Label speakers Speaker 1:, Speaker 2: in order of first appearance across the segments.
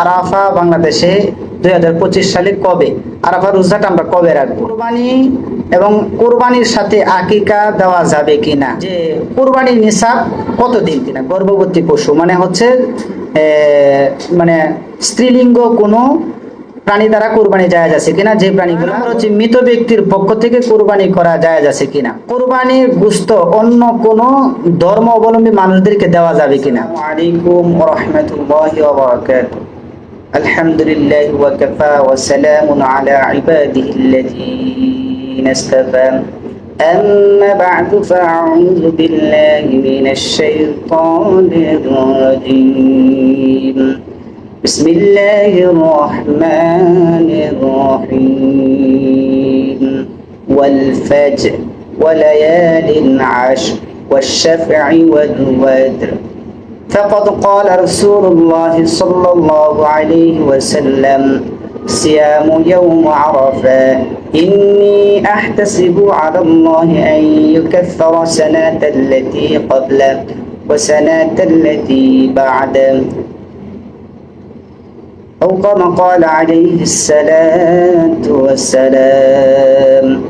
Speaker 1: আরাফা বাংলাদেশে দুই হাজার পঁচিশ সালে কবে? আরাফা রোজাটা আমরা কবে রাখব? কোরবানি এবং কোরবানির সাথে আকিকা দেওয়া যাবে কিনা? যে কোরবানির নিসাব কতদিন কিনা? গর্ভবতী পশু মানে হচ্ছে মানে স্ত্রীলিঙ্গ কোনো প্রাণী দ্বারা কোরবানি জায়েজ আছে কিনা? যে প্রাণীগুলো হচ্ছে মৃত ব্যক্তির পক্ষ থেকে কোরবানি করা যায় আছে কিনা? কোরবানির গুস্ত অন্য কোন ধর্ম অবলম্বী মানুষদেরকে দেওয়া যাবে কিনা? আলাইকুম রাহমাতুল্লাহি الحمد لله وكفى وسلام على عباده الذين اصطفى. أما بعد فأعوذ بالله من الشيطان الرجيم. بسم الله الرحمن الرحيم. والفجر وليال عشر والشفع والوتر. فقد قال رسول الله صلى الله عليه وسلم صيام يوم عرفة إني أحتسب على الله أن يكفر سنة التي قبله وسنة التي بعده أو كما قال عليه الصلاة والسلام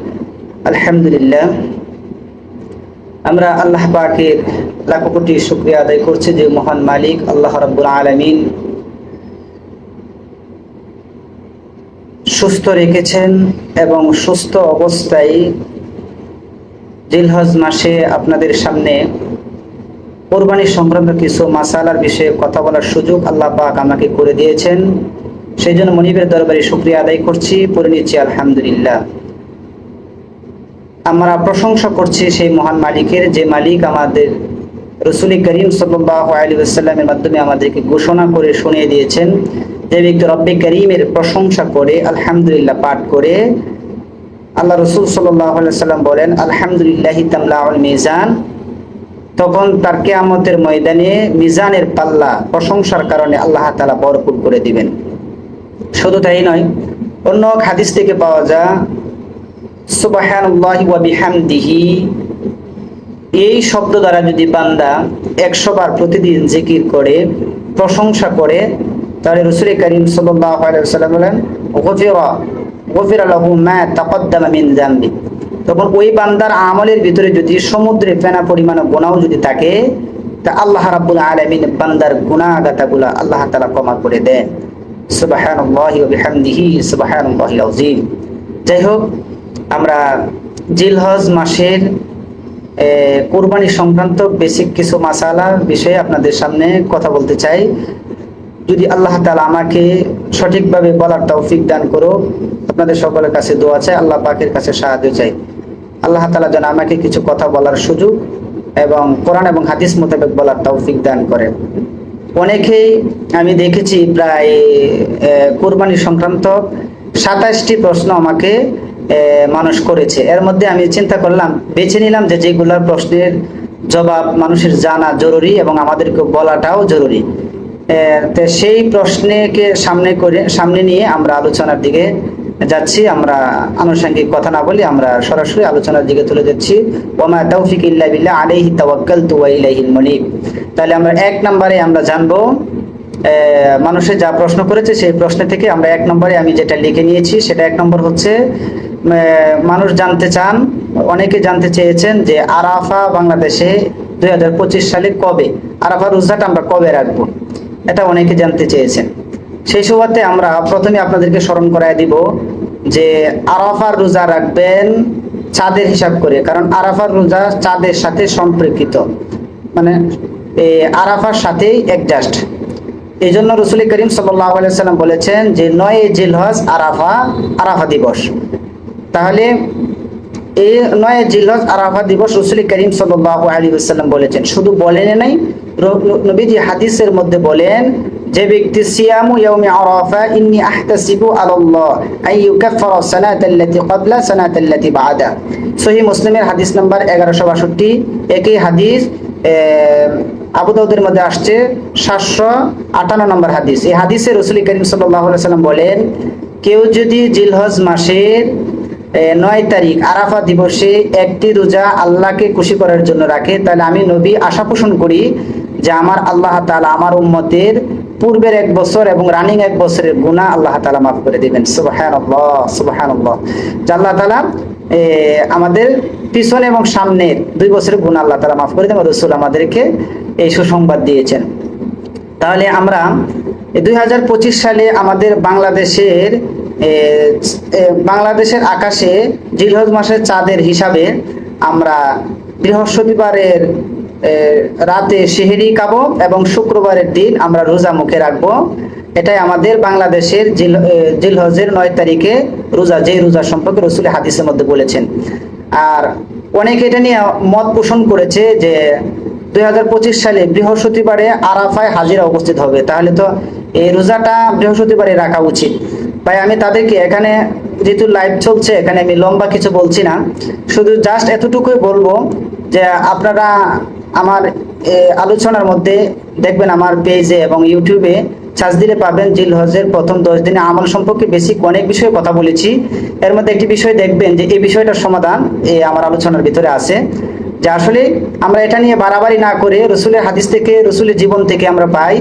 Speaker 1: الحمد لله আমরা আল্লাহ পাকের লাখো কোটি শুক্রিয়া আদায় করছি যে মহান মালিক আল্লাহ রাব্বুল আলামিন সুস্থ রেখেছেন এবং সুস্থ অবস্থায় জিলহজ মাসে আপনাদের সামনে কোরবানি সংক্রান্ত কিছু মাসালার বিষয়ে কথা বলার সুযোগ আল্লাহ পাক আমাকে করে দিয়েছেন। সেই জন্য মনিবের দরবারে শুক্রিয়া আদায় করছি, পড়ে নিচ্ছি আলহামদুলিল্লাহ। আমরা প্রশংসা করছি সেই মহান মালিকের, যে মালিক আমাদের রসুল করিম সাল্লাহ আলী আসাল্লামের মাধ্যমে আমাদেরকে ঘোষণা করে শুনিয়ে দিয়েছেন যে ব্যক্তি রব্বে করিমের প্রশংসা করে, আলহামদুলিল্লাহ পাঠ করে, আল্লাহ রসুল সাল্লাহ সাল্লাম বলেন, আলহামদুলিল্লাহ তামলাউল মিজান। তখন তার কেয়ামতের ময়দানে মিজানের পাল্লা প্রশংসার কারণে আল্লাহ তালা বরপুর করে দিবেন। শুধু তাই নয়, অন্য হাদিস থেকে পাওয়া ওয়া বিহামদিহি এই শব্দ দ্বারা যদি বান্দা একশো বার প্রতিদিন জিকির করে, প্রশংসা করে, তাহলে রসুল করিম ওয়াসাল্লাম বলেন তখন ওই বান্দার আমলের ভিতরে যদি সমুদ্রে ফেনা পরিমাণ গোনাও যদি থাকে, তা আল্লাহ রাব্বুল আলামিন বান্দার গুনাহগাতাগুলা আল্লাহ তাআলা ক্ষমা করে দেন। সুবহানাল্লাহিল আযীম। যাই হোক, আমরা জিলহজ মাসের কোরবানি সংক্রান্ত বেসিক কিছু মাসালার বিষয়ে আপনাদের সামনে কথা বলতে চাই। যদি আল্লাহ তালা আমাকে সঠিকভাবে বলার তৌফিক দান করো আপনাদের সকলের কাছে দোয়া চাই, আল্লাহ পাকের কাছে সাহায্য চাই। আল্লাহ তালা যেন আমাকে কিছু কথা বলার সুযোগ এবং কোরআন এবং হাদিস মোতাবেক বলার তৌফিক দান করে। অনেকেই আমি দেখেছি প্রায় কোরবানি সংক্রান্ত সাতাশটি প্রশ্ন আমাকে মানুষ করেছে। এর মধ্যে আমি চিন্তা করলাম, বেছে নিলাম যে যেগুলোর প্রশ্নের জবাব মানুষের জানা জরুরি এবং আমাদেরকে বলাটাও জরুরি। তো সেই প্রশ্নকে সামনে করে, সামনে নিয়ে আমরা আলোচনার দিকে যাচ্ছি। আমরা আনুষঙ্গিক কথা না বলি আমরা সরাসরি আলোচনার দিকে তুলে যাচ্ছি ওমা তৌফিক ইল্লা বিল্লাহ, আলাইহি তাওয়াক্কালতু ওয়া তাহলে আমরা এক নম্বরে আমরা জানব মানুষে যা প্রশ্ন করেছে সেই প্রশ্ন থেকে আমরা এক নম্বরে আমি যেটা লিখে নিয়েছি, সেটা এক নম্বর হচ্ছে মানুষ জানতে চান, অনেকে জানতে চেয়েছেন যে আরাফা বাংলাদেশে দুই হাজার পঁচিশ সালে কবে আরাফা রোজাটা আমরা কবে রাখব? এটা অনেকে জানতে চেয়েছেন। সেই সুবাদে আমরা প্রথমে আপনাদেরকে স্মরণ করায় দিব যে আরাফার রোজা রাখবেন চাঁদের হিসাব করে, কারণ আরাফার রোজা চাঁদের সাথে সম্পর্কিত। মানে আরাফার সাথেই অ্যাডজাস্ট এই জন্য রসুল করিম সাল্লাম বলেছেন যে নয় জিলহজ আরাফা আরাফা দিবস। তাহলে এই নয় জিলহজ আরাফা দিবস রসুল করিম সাল্লাহ আলী সাল্লাম বলেছেন। শুধু বলেন নাই নবীজি হাদিসের মধ্যে বলেন, যে ব্যক্তি সিয়ামু ইয়াউমি আরাফা ইন্নি আহতাসিবু আলাল্লাহ আই ইউকাফফারা সানাতাল্লাতি ক্বাবলা সানাতাল্লাতি বাদা সহিহ মুসলিমের হাদিস নাম্বার 1162 একই হাদিস আবু দাউদের মধ্যে আসছে সাতশো আটান্ন নম্বর হাদিস। এই হাদিসে রসুল করিম সাল্লাহ সাল্লাম বলেন, কেউ যদি জিলহজ মাসের নয় তারিখ আরাফা দিবসে একটি রোজা আল্লাহকে খুশি করার জন্য রাখে। তাহলে আমি নবী আশা পোষণ করি যে আমার আল্লাহ তালা আমার উম্মতের পূর্বের এক বছর এবং রানিং এক বছরের গুণা আল্লাহ তালা মাফ করে দিবেন। সুবাহান সুবাহান আল্লাহ তালা আমাদের পিছনে এবং সামনের দুই বছরের গুণা আল্লাহ তালা মাফ করে দেবেন রসুল আমাদেরকে এই সুসংবাদ দিয়েছেন। তাহলে আমরা দুই হাজার পঁচিশ সালে আমাদের বাংলাদেশের বাংলাদেশের আকাশে জিলহজ মাসের চাঁদের হিসাবে আমরা বৃহস্পতিবারের রাতে সেহেরি খাব এবং শুক্রবারের দিন আমরা রোজা মুখে রাখব। এটাই আমাদের বাংলাদেশের জিল জিলহজের নয় তারিখে রোজা, যে রোজা সম্পর্কে রসুল হাদিসের মধ্যে বলেছেন। আর অনেকে এটা নিয়ে মত পোষণ করেছে যে দুই হাজার পঁচিশ সালে বৃহস্পতিবারে আরাফায় হাজিরা উপস্থিত হবে। তাহলে তো এই রোজাটা বৃহস্পতিবারে রাখা উচিত। ভাই, আমি তাদেরকে এখানে যেহেতু লাইভ চলছে, এখানে আমি লম্বা কিছু বলছি না। শুধু জাস্ট এতটুকুই বলব যে আপনারা আমার আলোচনার মধ্যে দেখবেন আমার পেজে এবং ইউটিউবে সার্চ দিলে পাবেন জিল হজের প্রথম দশ দিনে আমল সম্পর্কে বেসিক অনেক বিষয়ে কথা বলেছি। এর মধ্যে একটি বিষয় দেখবেন যে এই বিষয়টার সমাধান এই আমার আলোচনার ভিতরে আছে। যে আসলে আমরা এটা নিয়ে বাড়াবাড়ি না করে রসুলের হাদিস থেকে, রসুলের জীবন থেকে আমরা পাই।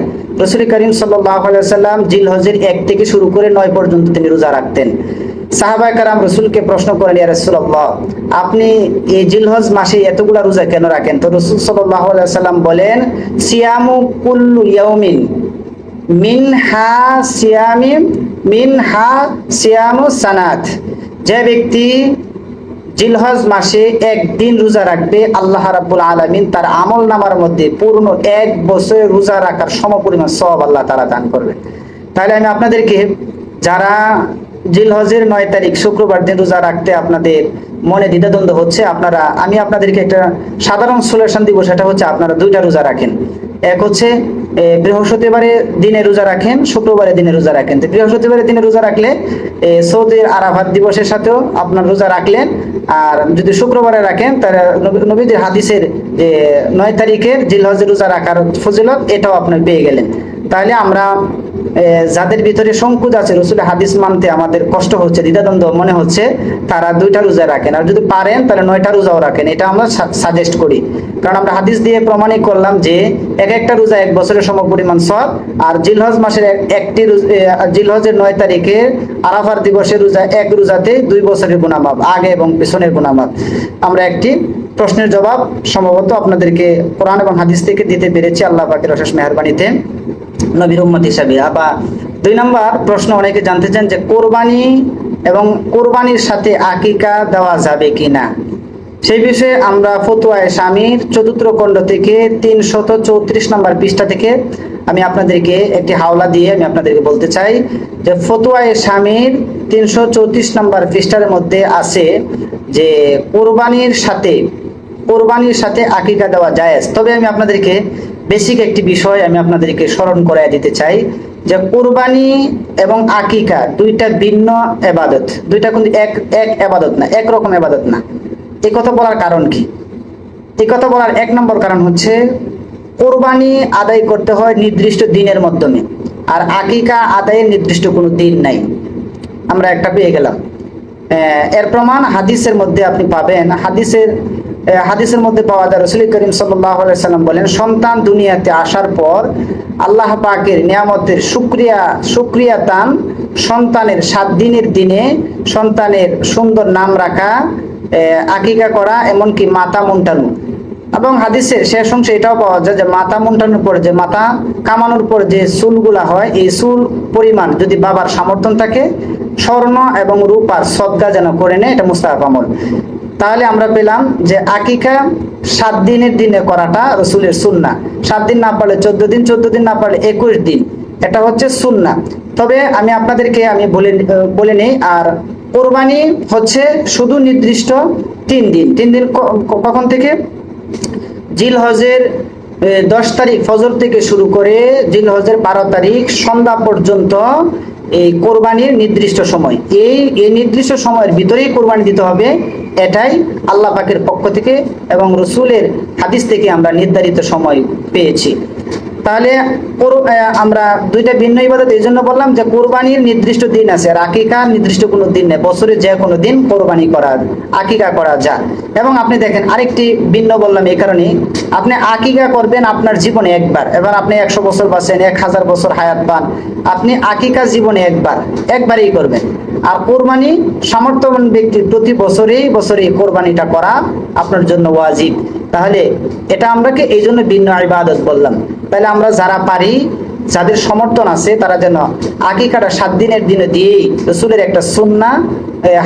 Speaker 1: রসুল করিম সাল্লাম জিল হজের এক থেকে শুরু করে নয় পর্যন্ত তিনি রোজা রাখতেন। সাহাবাই কারাম রসুলকে প্রশ্ন করেন, ইয়া রাসূলুল্লাহ, আপনি এই জিলহজ মাসে এতগুলা রোজা কেন রাখেন? তো রসুল সাল্লাহ সাল্লাম বলেন, সিয়ামু কুল্লু ইয়াউমিন মিন হা সিয়ামি মিন হা সিয়ামু সানাত। যে ব্যক্তি জিলহজ মাসে একদিন রোজা রাখবে আল্লাহ রাব্বুল আলামিন, তার আমল নামার মধ্যে পূর্ণ এক বছর রোজা রাখার সমপরিমাণ সব আল্লাহ তারা দান করবে তাহলে আমি আপনাদেরকে, যারা জিলহজের নয় তারিখ শুক্রবার দিন রোজা রাখতে আপনাদের মনে দ্বিধাদ্বন্দ্ব হচ্ছে, আপনারা, আমি আপনাদেরকে একটা সাধারণ সলিউশন দিব, সেটা হচ্ছে আপনারা দুইটা রোজা রাখেন। এক হচ্ছে বৃহস্পতিবারে দিনে রোজা রাখেন, শুক্রবারে দিনে রোজা রাখেন। তো বৃহস্পতিবারে দিনে রোজা রাখলে সৌদের আরাফাত দিবসের সাথেও আপনার রোজা রাখলেন। আর যদি শুক্রবারে রাখেন, তাহলে নবী- নবীদের হাদিসের, যে, নয় তারিখের জিলহজের রোজা রাখার ফজিলত, এটাও আপনার পেয়ে গেলেন। তাহলে আমরা যাদের ভিতরে সংকুচ আছে রসুলের হাদিস মানতে আমাদের কষ্ট হচ্ছে, দ্বিধাদ্বন্দ্ব মনে হচ্ছে, তারা দুইটা রোজা রাখেন। আর যদি পারেন, তাহলে নয়টা রোজাও রাখেন। এটা আমরা সাজেস্ট করি। কারণ আমরা হাদিস দিয়ে প্রমাণিত করলাম যে, এক একটা রোজা এক বছরের সম পরিমাণ সব, আর জিলহজ মাসের একটি জিলহজের নয় তারিখে আরাফার দিবসের রোজা এক রোজাতে দুই বছরের গুণামাপ আগে এবং পেছনের গুণামাপ আমরা একটি প্রশ্নের জবাব সম্ভবত আপনাদেরকে কোরআন এবং হাদিস থেকে দিতে পেরেছি। আল্লাহ পাকের অশেষ মেহরবানিতে। নবীর উম্মত হিসাবে। আবার দুই নম্বর প্রশ্ন, অনেকে জানতে চান যে কোরবানি এবং কোরবানির সাথে আকিকা দেওয়া যাবে কিনা? সেই বিষয়ে আমরা ফতুয়ায় স্বামীর চতুর্থ খণ্ড থেকে তিনশত চৌত্রিশ নম্বর পৃষ্ঠা থেকে আমি আপনাদেরকে একটি হাওলা দিয়ে আমি আপনাদেরকে বলতে চাই যে ফতুয়ায় স্বামীর তিনশো চৌত্রিশ নম্বর পৃষ্ঠার মধ্যে আছে যে কোরবানির সাথে কোরবানির সাথে আকিকা দেওয়া জায়েজ। তবে আমি আপনাদেরকে বেসিক একটি বিষয় আমি আপনাদেরকে স্মরণ করাই দিতে চাই যে কোরবানি এবং আকিকা দুইটা ভিন্ন এবাদত। দুইটা কিন্তু এক এক এবাদত না একরকম এবাদত না। এই কথা বলার কারণ কি? এই কথা বলার এক নম্বর কারণ হচ্ছে কোরবানি আদায় করতে হয় নির্দিষ্ট দিনের মাধ্যমে, আর আকিকা আদায়ের নির্দিষ্ট কোনো দিন নাই। আমরা একটা পেয়ে গেলাম। এর প্রমাণ হাদিসের মধ্যে আপনি পাবেন। হাদিসের হাদিসের মধ্যে পাওয়া যায়, রসুল করিম সাল্লাম বলেন, সন্তান দুনিয়াতে আসার পর আল্লাহ পাকের নিয়ামতের সুক্রিয়া সুক্রিয়া তান সন্তানের সাত দিনের দিনে সন্তানের সুন্দর নাম রাখা আকিকা করা, এমনকি মাথা মুন্টানো। এবং হাদিসের শেষ অংশে এটাও পাওয়া যায় যে মাথা মুন্টানোর পরে যে মাথা কামানোর পরে যে চুলগুলা হয়, এই চুল পরিমাণ যদি বাবার সমর্থন থাকে, স্বর্ণ এবং রূপার সদ্গা যেন করে নেয়, এটা মুস্তাহাব আমল। তাহলে আমরা পেলাম যে আকিকা সাত দিনের দিনে করাটা রসুলের সুন্না সাত দিন না পারলে চোদ্দ দিন চোদ্দ দিন না পারলে একুশ দিন। এটা হচ্ছে সুন্না তবে আমি আপনাদেরকে আমি বলে বলে নিই, আর কোরবানি হচ্ছে শুধু নির্দিষ্ট তিন দিন। তিন দিন কখন থেকে? জিল হজের দশ তারিখ ফজর থেকে শুরু করে জিল হজের বারো তারিখ সন্ধ্যা পর্যন্ত এই কোরবানির নির্দিষ্ট সময়। এই এই নির্দিষ্ট সময়ের ভিতরেই কোরবানি দিতে হবে, এটাই আল্লাহ পাকের পক্ষ থেকে এবং রসুলের হাদিস থেকে আমরা নির্ধারিত সময় পেয়েছি। তাহলে আমরা দুইটা ভিন্ন ইবাদত এই জন্য বললাম যে কোরবানির নির্দিষ্ট দিন আছে। আর আকিকার নির্দিষ্ট কোনো দিন নেই। বছরে যে কোনো দিন কোরবানি করা, আকিকা করা যায়। এবং আপনি দেখেন, আরেকটি ভিন্ন বললাম এই কারণে, আপনি আকিকা করবেন আপনার জীবনে একবার। এবার আপনি একশো বছর বাঁচেন, এক হাজার বছর হায়াত পান। আপনি আকিকা জীবনে একবার, একবারই করবেন। আর কোরবানি সামর্থ্যবান ব্যক্তির প্রতি বছরেই বছরে কোরবানিটা করা আপনার জন্য ওয়াজিব। তাহলে এটা আমরাকে এই জন্য ভিন্ন ইবাদত বললাম। তাহলে আমরা যারা পারি, যাদের সমর্থন আছে, তারা যেন আকিকাটা সাত দিনের দিনে দিয়েই রসুলের একটা সুন্না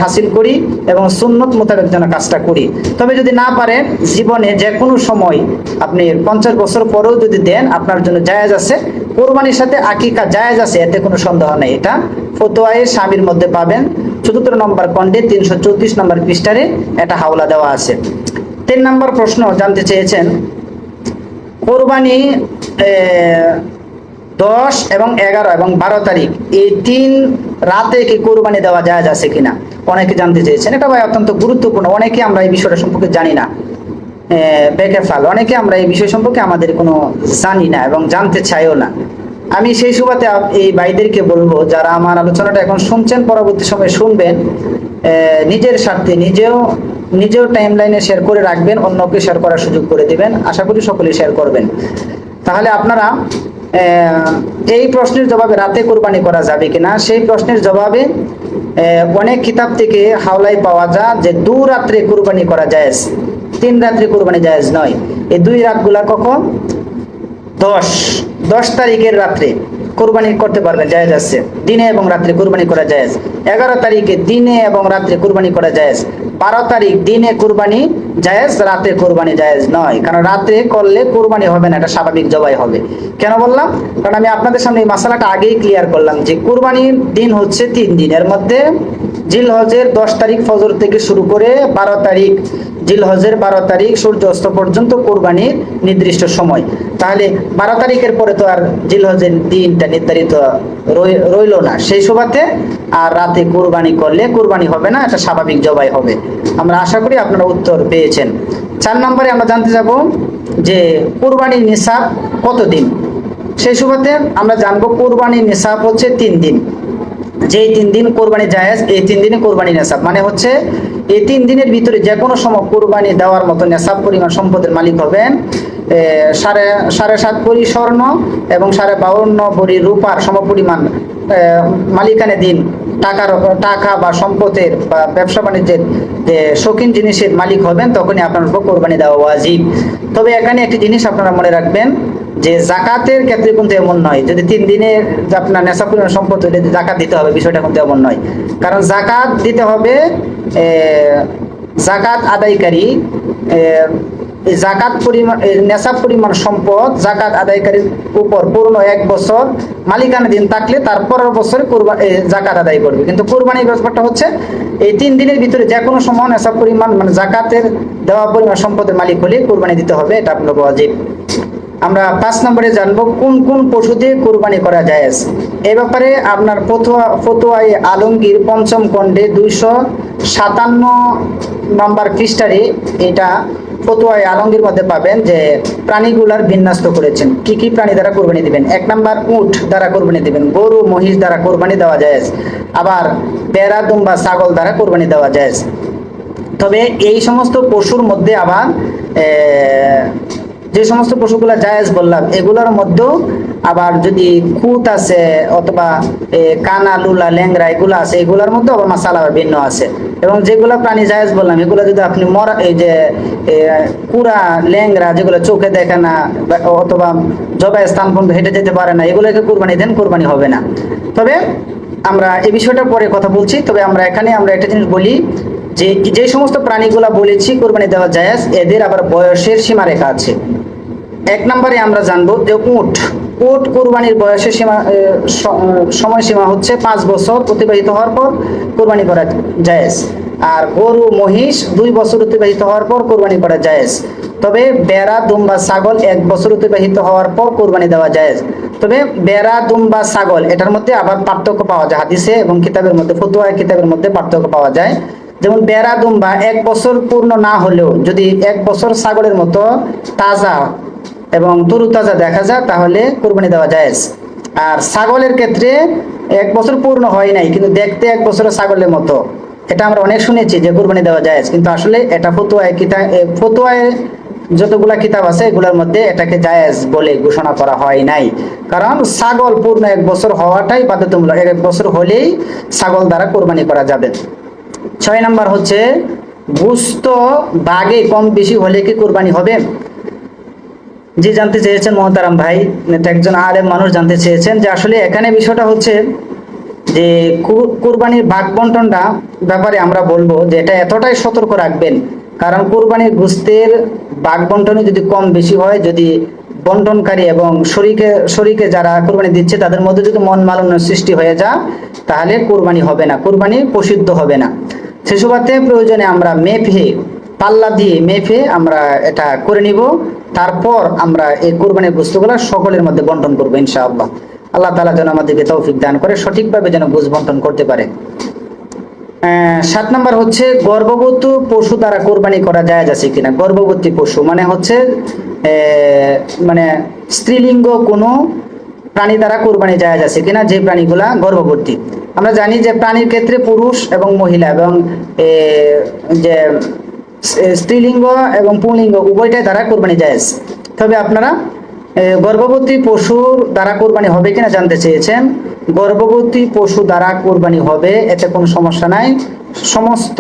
Speaker 1: হাসিল করি এবং সুন্নত মোতাবেক যেন কাজটা করি। তবে যদি না পারেন, জীবনে যে কোনো সময় আপনি পঞ্চাশ বছর পরেও যদি দেন, আপনার জন্য জায়েজ আছে। কোরবানির সাথে আকিকা জায়েজ আছে, এতে কোনো সন্দেহ নেই। এটা ফতোয়ায়ে স্বামীর মধ্যে পাবেন। চতুর্থ নম্বর খণ্ডে তিনশো চৌত্রিশ নম্বর পৃষ্ঠারে এটা হাওলা দেওয়া আছে। তিন নম্বর প্রশ্ন জানতে চেয়েছেন, কোরবানি দশ এবং এগারো এবং বারো তারিখ, এই তিন রাতে কি কোরবানি দেওয়া যায় আছে কিনা? অনেকে জানতে চেয়েছেন। এটা ভাই অত্যন্ত গুরুত্বপূর্ণ, অনেকে আমরা এই বিষয়টা সম্পর্কে জানি না। বেকেফাল অনেকে আমরা এই বিষয় সম্পর্কে আমাদের কোনো জানি না এবং জানতে চাইও না। আমি সেই সুবাদে এই ভাইদেরকে বলব, যারা আমার আলোচনাটা এখন শুনছেন, পরবর্তী সময়ে শুনবেন নিজের স্বার্থে নিজেও নিজেও টাইম লাইনে শেয়ার করে রাখবেন, অন্যকে শেয়ার করার সুযোগ করে দিবেন। আশা করি সকলে শেয়ার করবেন। তাহলে আপনারা এই প্রশ্নের জবাবে রাতে কোরবানি করা যাবে কিনা? সেই প্রশ্নের জবাবে অনেক কিতাব থেকে হাওলাই পাওয়া যায় যে দু রাত্রে কোরবানি করা যায় তিন রাত্রে কোরবানি জায়েজ নয়। এই দুই রাতগুলা কখন? দশ। দশ তারিখের রাত্রে কোরবানি করতে পারবেন, জায়েজ আছে। দিনে এবং রাত্রে কোরবানি করা জায়েজ। এগারো তারিখে দিনে এবং রাত্রে কোরবানি করা জায়েজ। বারো তারিখ দিনে কোরবানি জায়েজ, রাতে কোরবানি জায়েজ নয়। কারণ রাতে করলে কোরবানি হবে না, এটা স্বাভাবিক জবাই হবে। কেন বললাম? কারণ আমি আপনাদের সামনে এই মশালাটা আগেই ক্লিয়ার করলাম যে কোরবানির দিন হচ্ছে তিন দিনের মধ্যে জিল হজের দশ তারিখ ফজর থেকে শুরু করে বারো তারিখ জিল হজের বারো তারিখ সূর্য অস্ত পর্যন্ত কোরবানির নির্দিষ্ট সময়। তাহলে বারো তারিখের পরে তো আর জিল হজের দিনটা নির্ধারিত রইল না। সেই সুবাদে আর রাতে কোরবানি করলে কোরবানি হবে না, এটা স্বাভাবিক জবাই হবে। আমরা আশা করি আপনারা উত্তর পেয়েছেন। চার নম্বরে আমরা জানতে যাব যে কোরবানির নিসাব কতদিন সেই সুবাদে আমরা জানব কোরবানির নিসাব হচ্ছে তিন দিন। যেই তিন দিন কোরবানি জায়েজ, এই তিন দিনে কোরবানি নেশাব। মানে হচ্ছে, এই তিন দিনের ভিতরে যে কোনো সময় কোরবানি দেওয়ার মতো নেশাব পরিমাণ সম্পদের মালিক হবেন সাড়ে সাড়ে সাত ভরি স্বর্ণ এবং সাড়ে বাউন্ন ভরি রূপার সমপরিমাণ মালিকানে দিন টাকার, টাকা বা সম্পদের বা ব্যবসা বাণিজ্যের যে শৌখিন জিনিসের মালিক হবেন, তখনই আপনার উপর কোরবানি দেওয়া ওয়াজিব। তবে এখানে একটি জিনিস আপনারা মনে রাখবেন যে জাকাতের ক্ষেত্রে কিন্তু এমন নয়। যদি তিন দিনে যে আপনার নেশা পরিমাণ সম্পদ হলে জাকাত দিতে হবে, বিষয়টা কিন্তু এমন নয়। কারণ জাকাত দিতে হবে জাকাত আদায়কারী জাকাত পরিমাণ নেশাব পরিমাণ সম্পদ জাকাত আদায়কারীর উপর পূর্ণ এক বছর মালিকানা দিন থাকলে তার পরের বছরে কোরবান জাকাত আদায় করবে। কিন্তু কোরবানির ব্যাপারটা হচ্ছে, এই তিন দিনের ভিতরে যে কোনো সময় নেশাব পরিমাণ মানে জাকাতের দেওয়া পরিমাণ সম্পদের মালিক হলে কোরবানি দিতে হবে, এটা আপনার ওয়াজিব আমরা পাঁচ নম্বরে জানব কোন কোন পশু দিয়ে কোরবানি করা যায় এ ব্যাপারে আপনার ফতোয়া ফতোয়াই আলমগীর পঞ্চম খণ্ডে দুইশো সাতান্ন নম্বর পৃষ্ঠারে এটা ফতোয়াই আলমগীর মধ্যে পাবেন যে প্রাণীগুলার বিন্যস্ত করেছেন। কি কি প্রাণী দ্বারা কোরবানি দিবেন? এক নম্বর উট দ্বারা কোরবানি দিবেন। গরু, মহিষ দ্বারা কোরবানি দেওয়া যায় আবার বেড়া, দুম্বা, ছাগল দ্বারা কোরবানি দেওয়া যায় তবে এই সমস্ত পশুর মধ্যে আবার যে সমস্ত পশুগুলো জায়েজ বললাম, এগুলোর মধ্যেও আবার যদি খুঁত আছে অথবা কানা, লুলা ল্যাংরা এগুলো আছে, এগুলোর মধ্যে আবার মাসালা আবার ভিন্ন আছে। এবং যেগুলো প্রাণী জায়েজ বললাম, এগুলো যদি আপনি মরা, এই যে কুড়া ল্যাংরা যেগুলো চোখে দেখে না অথবা জবাই স্থান পর্যন্ত হেঁটে যেতে পারে না, এগুলোকে কোরবানি দেন, কোরবানি হবে না। তবে আমরা এই বিষয়টা পরে কথা বলছি, তবে আমরা এখানে আমরা একটা জিনিস বলি, যে যে সমস্ত প্রাণীগুলা বলেছি কোরবানি দেওয়া জায়েজ, এদের আবার বয়সের সীমারেখা আছে। এক নম্বরে আমরা জানব যে উট উট কোরবানির বয়সের সীমা সময়সীমা হচ্ছে পাঁচ বছর অতিবাহিত হওয়ার পর কোরবানি করা জায়েজ। আর গরু, মহিষ দুই বছর অতিবাহিত হওয়ার পর কোরবানি করা জায়েজ। তবে বেড়া, দুম্বা, ছাগল এক বছর অতিবাহিত হওয়ার পর কোরবানি দেওয়া জায়েজ। তবে বেড়া, দুম্বা, ছাগল এটার মধ্যে আবার পার্থক্য পাওয়া যায়, হাদিসে এবং কিতাবের মধ্যে, ফতুয়া কিতাবের মধ্যে পার্থক্য পাওয়া যায়। যেমন বেড়া, দুম্বা এক বছর পূর্ণ না হলেও যদি এক বছর ছাগলের মতো তাজা এবং তরুতাজা দেখা যায় তাহলে কোরবানি দেওয়া যায় আর ছাগলের ক্ষেত্রে এক বছর পূর্ণ হয় নাই, কিন্তু দেখতে এক বছরের ছাগলের মতো। এটা আমরা অনেক শুনেছি যে কোরবানি দেওয়া যায় কিন্তু আসলে এটা ফতুয়ায় কিতা ফতুয়ায় যতগুলা কিতাব আছে, এগুলোর মধ্যে এটাকে জায়েজ বলে ঘোষণা করা হয় নাই। কারণ ছাগল পূর্ণ এক বছর হওয়াটাই বাধ্যতামূলক, এক বছর হলেই ছাগল দ্বারা কোরবানি করা যাবে। ছয় নাম্বার হচ্ছে, গুস্ত বাগে কম বেশি হলে কি কোরবানি হবে? জি জানতে চেয়েছেন মহতারাম ভাই একজন আলেম মানুষ জানতে চেয়েছেন যে আসলে এখানে বিষয়টা হচ্ছে যে কুরবানির ভাগ বন্টনটা ব্যাপারে আমরা বলব যে এটা এতটাই সতর্ক রাখবেন। কারণ কুরবানির গুস্তের ভাগ বন্টনে যদি কম বেশি হয়, যদি বন্টনকারী এবং শরীকে শরীকে যারা কোরবানি দিচ্ছে তাদের মধ্যে যদি মন মালিন্য সৃষ্টি হয়ে যায়, তাহলে কোরবানি হবে না, কোরবানি প্রসিদ্ধ হবে না। সে সুবাদে প্রয়োজনে আমরা মেপে পাল্লা দিয়ে মেপে আমরা এটা করে নিব। তারপর আমরা এই কোরবানির বস্তুগুলো সকলের মধ্যে বন্টন করব ইনশাআল্লাহ। আল্লাহ তালা যেন আমাদেরকে তৌফিক দান করে, সঠিকভাবে যেন বুঝ বন্টন করতে পারে। সাত নাম্বার হচ্ছে, গর্ভবতী পশু দ্বারা কোরবানি করা যায় আছে কিনা? গর্ভবতী পশু মানে হচ্ছে মানে স্ত্রীলিঙ্গ কোনো প্রাণী দ্বারা কোরবানি যায় আছে কিনা, যে প্রাণীগুলা গর্ভবতী। আমরা জানি যে প্রাণীর ক্ষেত্রে পুরুষ এবং মহিলা এবং যে স্ত্রীলিঙ্গ এবং পুংলিঙ্গ উভয়টাই দ্বারা কোরবানি যায় তবে আপনারা গর্ভবতী পশুর দ্বারা কোরবানি হবে কিনা জানতে চেয়েছেন? গর্ভবতী পশু দ্বারা কোরবানি হবে, এতে কোনো সমস্যা নাই। সমস্ত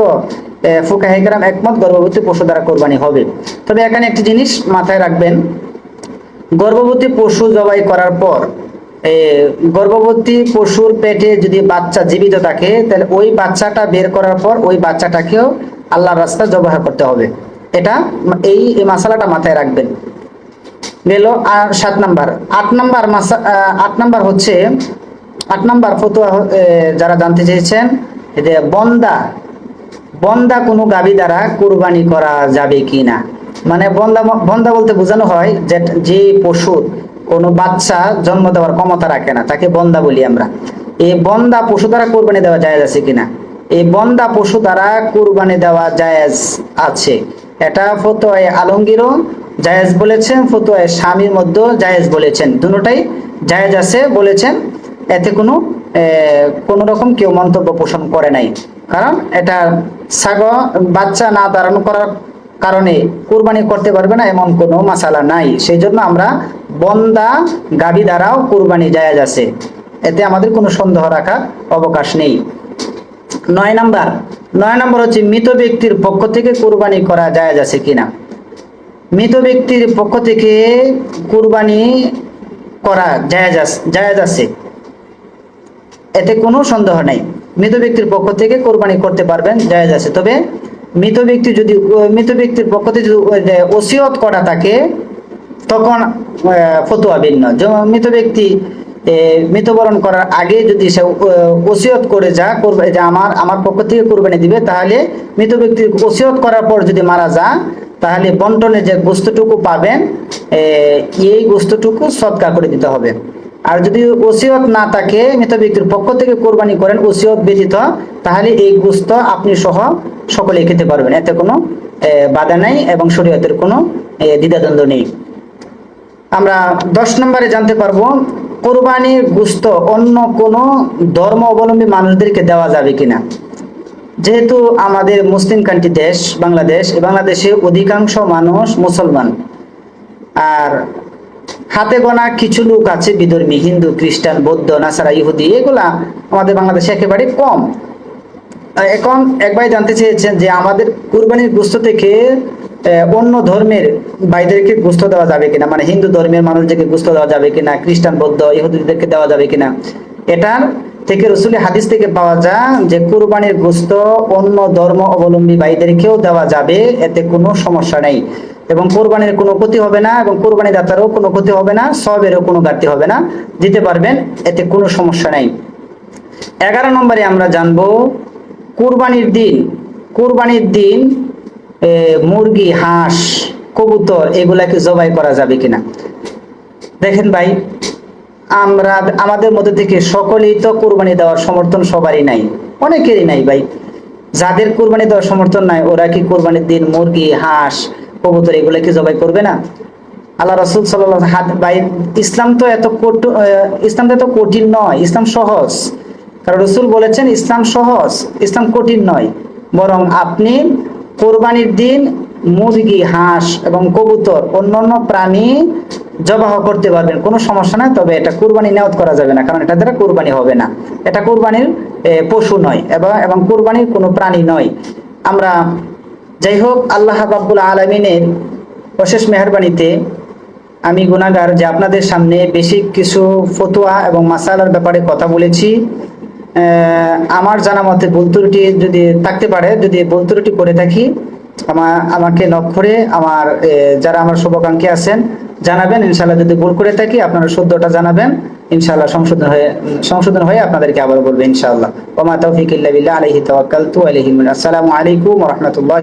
Speaker 1: ফুকাহিকরাম একমত গর্ভবতী পশু দ্বারা কোরবানি হবে। তবে এখানে একটি জিনিস মাথায় রাখবেন। গর্ভবতী পশু জবাই করার পর গর্ভবতী পশুর পেটে যদি বাচ্চা জীবিত থাকে, তাহলে ওই বাচ্চাটা বের করার পর ওই বাচ্চাটাকেও আল্লাহর রাস্তা জবাহ করতে হবে। এটা এই মশালাটা মাথায় রাখবেন। গেল সাত নাম্বার। আট নাম্বার মাসা আট নাম্বার হচ্ছে, আট নাম্বার ফতুয়া যারা জানতে চেয়েছেন যে বন্দা। বন্দা কোনো গাবি দ্বারা কুরবানি করা যাবে কি না? মানে বন্দা বন্দা বলতে বোঝানো হয় যে যে পশুর কোনো বাচ্চা জন্ম দেওয়ার ক্ষমতা রাখে না, তাকে বন্দা বলি আমরা। এই বন্দা পশু দ্বারা কোরবানি দেওয়া যায় আছে কিনা এই বন্দা পশু দ্বারা কোরবানি দেওয়া জায়েজ আছে। এটা ফতোয়ায় আলমগীরও জায়েজ বলেছেন, ফতোয়ায় স্বামীর মধ্যেও জায়েজ বলেছেন। দুটোটাই জায়েজ আছে বলেছেন। এতে কোনো কোনো রকম কেউ মন্তব্য পোষণ করে নাই। কারণ এটা ছাগ, বাচ্চা না ধারণ করার কারণে কুরবানি করতে পারবে না, এমন কোনো মাসালা নাই। সেই জন্য আমরা বন্দা গাবি দ্বারাও কুরবানি জায়েজ আছে। এতে আমাদের কোনো সন্দেহ রাখার অবকাশ নেই। নয় নাম্বার নয় নাম্বার হচ্ছে মৃত ব্যক্তির পক্ষ থেকে কোরবানি করা জায়েজ আছে কিনা? মৃত ব্যক্তির পক্ষ থেকে কোরবানি করা জায়েজ জায়েজ আছে। এতে কোনো সন্দেহ নেই। মৃত ব্যক্তির পক্ষ থেকে কোরবানি করতে পারবেন, জায়েজ আছে। তবে মৃত ব্যক্তি যদি, মৃত ব্যক্তির পক্ষ থেকে যদি ওসিয়ত করা থাকে, তখন ফতোয়া ভিন্ন। মৃত ব্যক্তি মৃত্যুবরণ করার আগে যদি সে ওসিয়ত করে যা, করবে যে আমার আমার পক্ষ থেকে কোরবানি দিবে, তাহলে মৃত ব্যক্তি ওসিয়ত করার পর যদি মারা যা, তাহলে বন্টনে যে গোস্তটুকু পাবেন এই গোস্তটুকু সৎকার করে দিতে হবে। আর যদি ওসিয়ত না থাকে, মৃত ব্যক্তির পক্ষ থেকে কোরবানি করেন, ওসিয়ত ব্যতীত, তাহলে এই গোস্ত আপনি সহ সকলে খেতে পারবেন। এতে কোনো বাধা নাই এবং শরীয়তের কোনো দ্বিধাদ্বন্দ্ব নেই। আমরা দশ নম্বরে জানতে পারব কোরবানির গুস্ত অন্য কোনো ধর্ম অবলম্বী মানুষদেরকে দেওয়া যাবে কিনা? যেহেতু আমাদের মুসলিম কান্ট্রি দেশ, বাংলাদেশ বাংলাদেশে অধিকাংশ মানুষ মুসলমান। আর হাতে গোনা কিছু লোক আছে বিধর্মী, হিন্দু, খ্রিস্টান, বৌদ্ধ, নাসারা, ইহুদি, এগুলা আমাদের বাংলাদেশে একেবারে কম। এখন একবার জানতে চেয়েছেন যে আমাদের কুরবানির গোস্ত থেকে অন্য ধর্মের ভাইদেরকে গোস্ত দেওয়া যাবে কিনা? মানে হিন্দু ধর্মের মানুষদেরকে গোস্ত দেওয়া যাবে কিনা? খ্রিস্টান, বৌদ্ধ, ইহুদিদেরকে দেওয়া যাবে কিনা? এটার থেকে রসুলের হাদিস থেকে পাওয়া যায় যে কুরবানির গোস্ত অন্য ধর্ম অবলম্বী ভাইদেরকেও দেওয়া যাবে, এতে কোনো সমস্যা নেই। এবং কোরবানির কোনো ক্ষতি হবে না এবং কোরবানি দাতারও কোনো ক্ষতি হবে না, সবেরও কোনো ঘাটতি হবে না। দিতে পারবেন, এতে কোনো সমস্যা নেই। এগারো নম্বরে আমরা জানব কুরবানির দিন কুরবানির দিন মুরগি হাঁস কবুতর এগুলাকে জবাই করা যাবে কিনা? দেখেন ভাই আমরা আমাদের মধ্যে থেকে সকলেই তো কুরবানি দেওয়ার সমর্থন সবারই নাই অনেকেরই নাই ভাই। যাদের কুরবানি দেওয়ার সমর্থন নাই ওরা কি কুরবানির দিন মুরগি হাঁস কবুতর এগুলো কি জবাই করবে না? আল্লাহ রসুল সাল্লাহ হাত বাই ইসলাম তো এত আহ, ইসলাম তো এত কঠিন নয় ইসলাম সহজ। কারণ রসুল বলেছেন, ইসলাম সহজ, ইসলাম কঠিন নয়। বরং আপনি কোরবানির দিন মুরগি, হাঁস এবং কবুতর, অন্যান্য প্রাণী জবাহ করতে পারবেন। কোনো সমস্যা নাই, তবে এটা কুরবানি নেওয়াত করা যাবে না, কারণ এটা দ্বারা কুরবানি হবে না। এটা কুরবানির পশু নয়, এবং এবং কুরবানির কোনো প্রাণী নয়। আমরা যাই হোক, আল্লাহ রাব্বুল আলমিনের অশেষ মেহরবানিতে আমি গুণাগার যে আপনাদের সামনে বেশি কিছু ফতোয়া এবং মাসালার ব্যাপারে কথা বলেছি। আমার জানা মতে ভুল যদি থাকতে পারে, যদি ভুল করে থাকি আমার আমাকে নক করে আমার যারা আমার শুভাকাঙ্ক্ষী আছেন, জানাবেন। ইনশাল্লাহ যদি ভুল করে থাকি, আপনারা শুদ্ধটা জানাবেন। ইনশাল্লাহ সংশোধন হয়ে সংশোধন হয়ে আপনাদেরকে আবার বলবেন ইনশাআল্লাহ। ওমা তৌফিক ইল্লা বিল্লাহ, আলাইহি তাওয়াক্কালতু আসসালামু আলাইকুম ওয়া